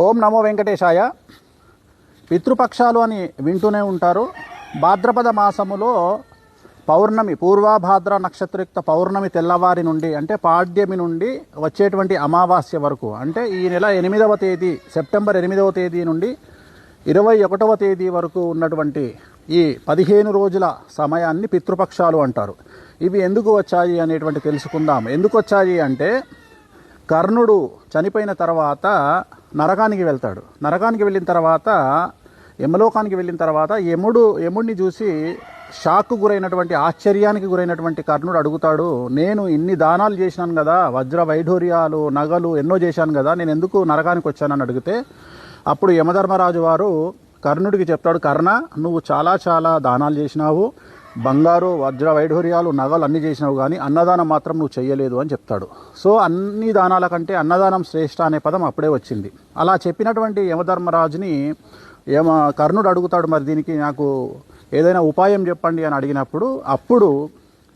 ఓం నమో వెంకటేశాయ. పితృపక్షాలు అని వింటూనే ఉంటారు. భాద్రపద మాసములో పౌర్ణమి పూర్వాభాద్ర నక్షత్రయుక్త పౌర్ణమి తెల్లవారి నుండి అంటే పాడ్యమి నుండి వచ్చేటువంటి అమావాస్య వరకు అంటే ఈ నెల ఎనిమిదవ తేదీ సెప్టెంబర్ ఎనిమిదవ తేదీ నుండి ఇరవై ఒకటవ తేదీ వరకు ఉన్నటువంటి ఈ పదిహేను రోజుల సమయాన్ని పితృపక్షాలు అంటారు. ఇవి ఎందుకు వచ్చాయి అనేటువంటి తెలుసుకుందాం. ఎందుకు వచ్చాయి అంటే కర్ణుడు చనిపోయిన తర్వాత నరకానికి వెళ్తాడు. నరకానికి వెళ్ళిన తర్వాత యమలోకానికి వెళ్ళిన తర్వాత యముడు యముడిని చూసి షాక్కు గురైనటువంటి ఆశ్చర్యానికి గురైనటువంటి కర్ణుడు అడుగుతాడు నేను ఇన్ని దానాలు చేసినాను కదా వజ్ర వైఢూర్యాలు నగలు ఎన్నో చేశాను కదా నేను ఎందుకు నరకానికి వచ్చానని అడిగితే అప్పుడు యమధర్మరాజు వారు కర్ణుడికి చెప్తాడు కర్ణ నువ్వు చాలా చాలా దానాలు చేసినావు బంగారు వజ్ర వైఢూర్యాలు నగలు అన్నీ చేసినావు కానీ అన్నదానం మాత్రం నువ్వు చెయ్యలేదు అని చెప్తాడు. సో అన్ని దానాల కంటే అన్నదానం శ్రేష్ఠ అనే పదం అప్పుడే వచ్చింది. అలా చెప్పినటువంటి యమధర్మరాజుని యమ కర్ణుడు అడుగుతాడు మరి దీనికి నాకు ఏదైనా ఉపాయం చెప్పండి అని అడిగినప్పుడు అప్పుడు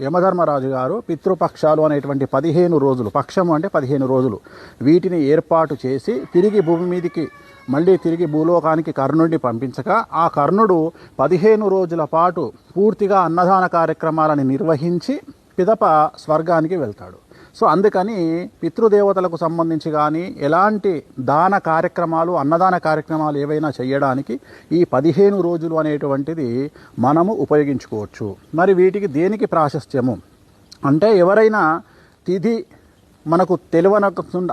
యమధర్మరాజు గారు పితృపక్షాలు అనేటువంటి పదిహేను రోజులు పక్షము అంటే పదిహేను రోజులు వీటిని ఏర్పాటు చేసి తిరిగి భూమి మీదికి మళ్ళీ తిరిగి భూలోకానికి కర్ణుడిని పంపించగా ఆ కర్ణుడు పదిహేను రోజుల పాటు పూర్తిగా అన్నదాన కార్యక్రమాలను నిర్వహించి పిదప స్వర్గానికి వెళ్తాడు. సో అందుకని పితృదేవతలకు సంబంధించి కానీ ఎలాంటి దాన కార్యక్రమాలు అన్నదాన కార్యక్రమాలు ఏవైనా చేయడానికి ఈ పదిహేను రోజులు అనేటువంటిది మనము ఉపయోగించుకోవచ్చు. మరి వీటికి దేనికి ప్రాశస్త్యము? అంటే ఎవరైనా తిథి మనకు తెలివన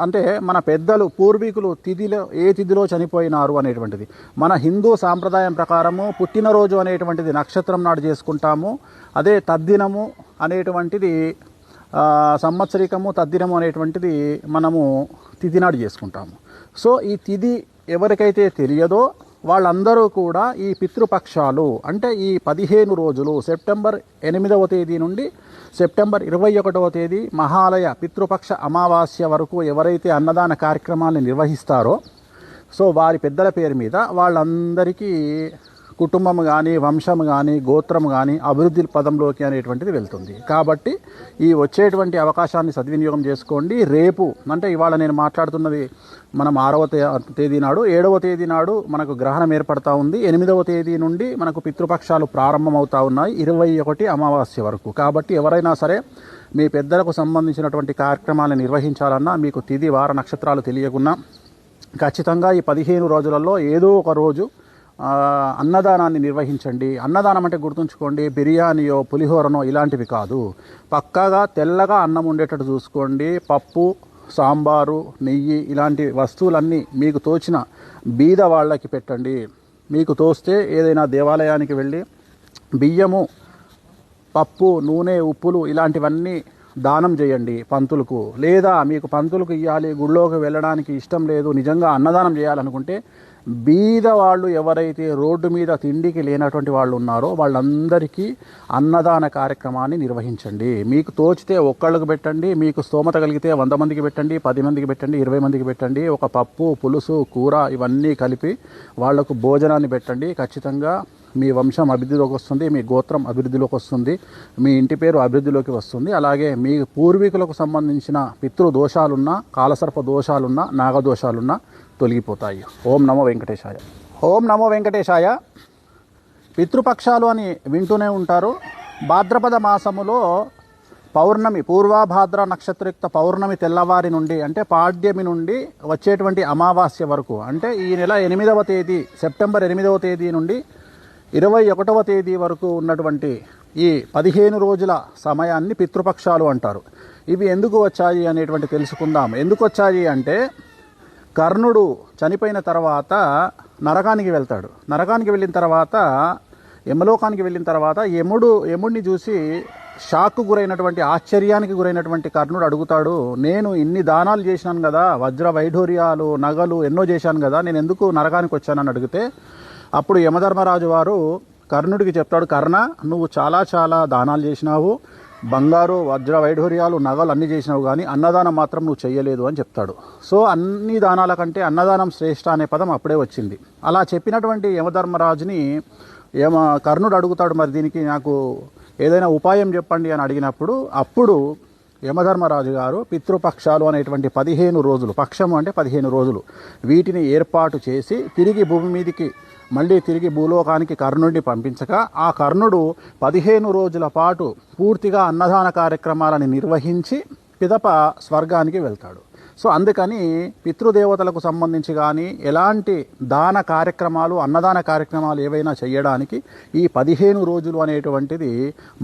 అంటే మన పెద్దలు పూర్వీకులు తిథిలో ఏ తిథిలో చనిపోయినారు అనేటువంటిది. మన హిందూ సాంప్రదాయం ప్రకారము పుట్టినరోజు అనేటువంటిది నక్షత్రం నాడు చేసుకుంటాము. అదే తద్దినము అనేటువంటిది సంవత్సరికము తద్దినము అనేటువంటిది మనము తిథి నాడు చేసుకుంటాము. సో ఈ తిథి ఎవరికైతే తెలియదో వాళ్ళందరూ కూడా ఈ పితృపక్షాలు అంటే ఈ పదిహేను రోజులు సెప్టెంబర్ ఎనిమిదవ తేదీ నుండి సెప్టెంబర్ ఇరవై ఒకటవ తేదీ మహాలయ పితృపక్ష అమావాస్య వరకు ఎవరైతే అన్నదాన కార్యక్రమాలను నిర్వహిస్తారో సో వారి పెద్దల పేరు మీద వాళ్ళందరికీ కుటుంబం కానీ వంశం కానీ గోత్రం కానీ అభివృద్ధి పదంలోకి అనేటువంటిది వెళ్తుంది. కాబట్టి ఈ వచ్చేటువంటి అవకాశాన్ని సద్వినియోగం చేసుకోండి. రేపు అంటే ఇవాళ నేను మాట్లాడుతున్నది మనం ఆరవ తే- తేదీ నాడు ఏడవ తేదీ నాడు మనకు గ్రహణం ఏర్పడతా ఉంది. ఎనిమిదవ తేదీ నుండి మనకు పితృపక్షాలు ప్రారంభమవుతా ఉన్నాయి ఇరవై ఒకటి అమావాస్య వరకు. కాబట్టి ఎవరైనా సరే మీ పెద్దలకు సంబంధించినటువంటి కార్యక్రమాలను నిర్వహించాలన్నా మీకు తిది వార నక్షత్రాలు తెలియకున్నా ఖచ్చితంగా ఈ పదిహేను రోజులలో ఏదో ఒక రోజు అన్నదానాన్ని నిర్వహించండి. అన్నదానం అంటే గుర్తుంచుకోండి బిర్యానీయో పులిహోరనో ఇలాంటివి కాదు. పక్కాగా తెల్లగా అన్నం ఉండేటట్టు చూసుకోండి. పప్పు సాంబారు నెయ్యి ఇలాంటి వస్తువులన్నీ మీకు తోచిన బీద వాళ్ళకి పెట్టండి. మీకు తోస్తే ఏదైనా దేవాలయానికి వెళ్ళి బియ్యము పప్పు నూనె ఉప్పులు ఇలాంటివన్నీ దానం చేయండి పంతులకు. లేదా మీకు పంతులకు ఇవ్వాలి గుళ్ళోకి వెళ్ళడానికి ఇష్టం లేదు నిజంగా అన్నదానం చేయాలనుకుంటే బీద వాళ్ళు ఎవరైతే రోడ్డు మీద తిండికి లేనటువంటి వాళ్ళు ఉన్నారో వాళ్ళందరికీ అన్నదాన కార్యక్రమాన్ని నిర్వహించండి. మీకు తోచితే ఒక్కళ్ళకు పెట్టండి మీకు స్తోమత కలిగితే వంద మందికి పెట్టండి పది మందికి పెట్టండి ఇరవై మందికి పెట్టండి ఒక పప్పు పులుసు కూర ఇవన్నీ కలిపి వాళ్ళకు భోజనాన్ని పెట్టండి. ఖచ్చితంగా మీ వంశం అభివృద్ధిలోకి వస్తుంది మీ గోత్రం అభివృద్ధిలోకి వస్తుంది మీ ఇంటి పేరు అభివృద్ధిలోకి వస్తుంది. అలాగే మీ పూర్వీకులకు సంబంధించిన పితృ దోషాలున్నా కాలసర్ప దోషాలున్నా నాగదోషాలున్నా తొలగిపోతాయి. ఓం నమో వెంకటేశాయ. ఓం నమో వెంకటేశాయ. పితృపక్షాలు అని వింటూనే ఉంటారు. భాద్రపద మాసములో పౌర్ణమి పూర్వాభాద్ర నక్షత్రయుక్త పౌర్ణమి తెల్లవారి నుండి అంటే పాడ్యమి నుండి వచ్చేటువంటి అమావాస్య వరకు అంటే ఈ నెల ఎనిమిదవ తేదీ సెప్టెంబర్ ఎనిమిదవ తేదీ నుండి ఇరవై ఒకటవ తేదీ వరకు ఉన్నటువంటి ఈ పదిహేను రోజుల సమయాన్ని పితృపక్షాలు అంటారు. ఇవి ఎందుకు వచ్చాయి అనేటువంటి తెలుసుకుందాం. ఎందుకు వచ్చాయి అంటే కర్ణుడు చనిపోయిన తర్వాత నరకానికి వెళ్తాడు. నరకానికి వెళ్ళిన తర్వాత యమలోకానికి వెళ్ళిన తర్వాత యముడు యముడిని చూసి షాక్కు గురైనటువంటి ఆశ్చర్యానికి గురైనటువంటి కర్ణుడు అడుగుతాడు నేను ఇన్ని దానాలు చేశాను కదా వజ్ర వైఢూర్యాలు నగలు ఎన్నో చేశాను కదా నేను ఎందుకు నరకానికి వచ్చానని అడిగితే అప్పుడు యమధర్మరాజు వారు కర్ణుడికి చెప్తాడు కర్ణ నువ్వు చాలా చాలా దానాలు చేసినావు బంగారు వజ్ర వైఢూర్యాలు నగలు అన్ని చేసినావు కానీ అన్నదానం మాత్రం నువ్వు చేయలేదు అని చెప్తాడు. సో అన్ని దానాల కంటే అన్నదానం శ్రేష్ఠ అనే పదం అప్పుడే వచ్చింది. అలా చెప్పినటువంటి యమధర్మరాజుని యమ కర్ణుడు అడుగుతాడు మరి దీనికి నాకు ఏదైనా ఉపాయం చెప్పండి అని అడిగినప్పుడు అప్పుడు యమధర్మరాజు గారు పితృపక్షాలు అనేటువంటి పదిహేను రోజులు పక్షము అంటే పదిహేను రోజులు వీటిని ఏర్పాటు చేసి తిరిగి భూమి మీదికి మళ్ళీ తిరిగి భూలోకానికి కర్ణుడిని పంపించగా ఆ కర్ణుడు పదిహేను రోజుల పాటు పూర్తిగా అన్నదాన కార్యక్రమాలను నిర్వహించి పిదప స్వర్గానికి వెళ్తాడు. సో అందుకని పితృదేవతలకు సంబంధించి కానీ ఎలాంటి దాన కార్యక్రమాలు అన్నదాన కార్యక్రమాలు ఏవైనా చేయడానికి ఈ పదిహేను రోజులు అనేటువంటిది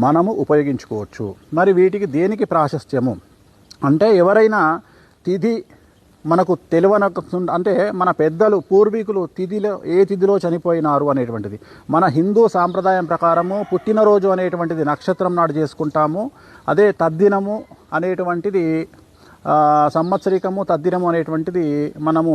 మనము ఉపయోగించుకోవచ్చు. మరి వీటికి దేనికి ప్రాశస్త్యము? అంటే ఎవరైనా తిథి మనకు తెలివన అంటే మన పెద్దలు పూర్వీకులు తిథిలో ఏ తిథిలో చనిపోయినారు అనేటువంటిది. మన హిందూ సాంప్రదాయం ప్రకారము పుట్టినరోజు అనేటువంటిది నక్షత్రం నాడు చేసుకుంటాము. అదే తద్దినము అనేటువంటిది సంవత్సరికము తద్దినము అనేటువంటిది మనము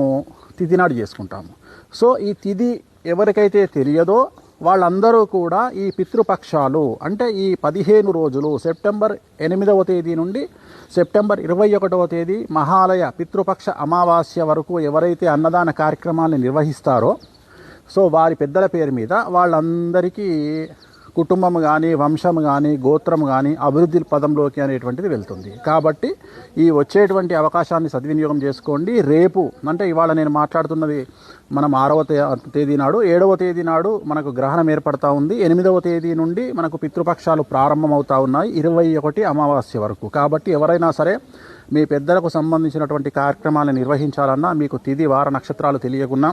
తిథి నాడు చేసుకుంటాము. సో ఈ తిథి ఎవరికైతే తెలియదో వాళ్ళందరూ కూడా ఈ పితృపక్షాలు అంటే ఈ పదిహేను రోజులు సెప్టెంబర్ ఎనిమిదవ తేదీ నుండి సెప్టెంబర్ ఇరవై ఒకటవ తేదీ మహాలయ పితృపక్ష అమావాస్య వరకు ఎవరైతే అన్నదాన కార్యక్రమాన్ని నిర్వహిస్తారో సో వారి పెద్దల పేరు మీద వాళ్ళందరికీ కుటుంబం కానీ వంశం కానీ గోత్రం కానీ అభివృద్ధి పదంలోకి అనేటువంటిది వెళ్తుంది. కాబట్టి ఈ వచ్చేటువంటి అవకాశాన్ని సద్వినియోగం చేసుకోండి. రేపు అంటే ఇవాళ నేను మాట్లాడుతున్నది మనం ఆరవ తే తేదీ నాడు ఏడవ తేదీ నాడు మనకు గ్రహణం ఏర్పడతా ఉంది. ఎనిమిదవ తేదీ నుండి మనకు పితృపక్షాలు ప్రారంభమవుతా ఉన్నాయి ఇరవై ఒకటి అమావాస్య వరకు. కాబట్టి ఎవరైనా సరే మీ పెద్దలకు సంబంధించినటువంటి కార్యక్రమాలను నిర్వహించాలన్నా మీకు తిది వార నక్షత్రాలు తెలియకున్నా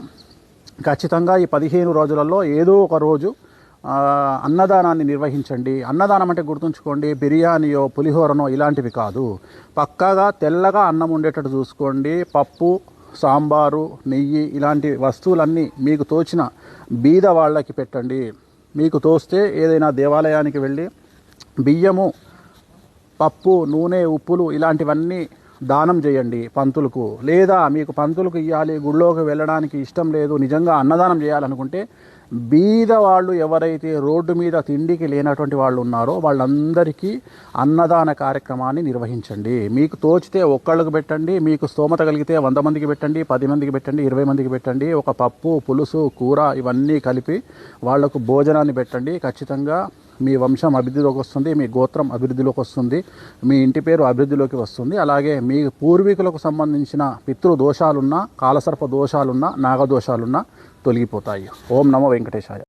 ఖచ్చితంగా ఈ పదిహేను రోజులలో ఏదో ఒక రోజు అన్నదానాన్ని నిర్వహించండి. అన్నదానం అంటే గుర్తుంచుకోండి బిర్యానీయో పులిహోరనో ఇలాంటివి కాదు. పక్కాగా తెల్లగా అన్నం ఉండేటట్టు చూసుకోండి. పప్పు సాంబారు నెయ్యి ఇలాంటి వస్తువులన్నీ మీకు తోచిన బీద వాళ్ళకి పెట్టండి. మీకు తోస్తే ఏదైనా దేవాలయానికి వెళ్ళి బియ్యము పప్పు నూనె ఉప్పులు ఇలాంటివన్నీ దానం చేయండి పంతులకు. లేదా మీకు పంతులకు ఇవ్వాలి గుళ్ళోకి వెళ్ళడానికి ఇష్టం లేదు నిజంగా అన్నదానం చేయాలనుకుంటే బీద వాళ్ళు ఎవరైతే రోడ్డు మీద తిండికి లేనటువంటి వాళ్ళు ఉన్నారో వాళ్ళందరికీ అన్నదాన కార్యక్రమాన్ని నిర్వహించండి. మీకు తోచితే ఒక్కళ్ళకు పెట్టండి మీకు స్తోమత కలిగితే వంద మందికి పెట్టండి పది మందికి పెట్టండి ఇరవై మందికి పెట్టండి ఒక పప్పు పులుసు కూర ఇవన్నీ కలిపి వాళ్ళకు భోజనాన్ని పెట్టండి. ఖచ్చితంగా మీ వంశం అభివృద్ధిలోకి వస్తుంది మీ గోత్రం అభివృద్ధిలోకి వస్తుంది మీ ఇంటి పేరు అభివృద్ధిలోకి వస్తుంది. అలాగే మీ పూర్వీకులకు సంబంధించిన పితృ దోషాలున్నా కాలసర్ప దోషాలున్నా నాగదోషాలున్నా తొలగిపోతాయి. ఓం నమో వెంకటేశాయ.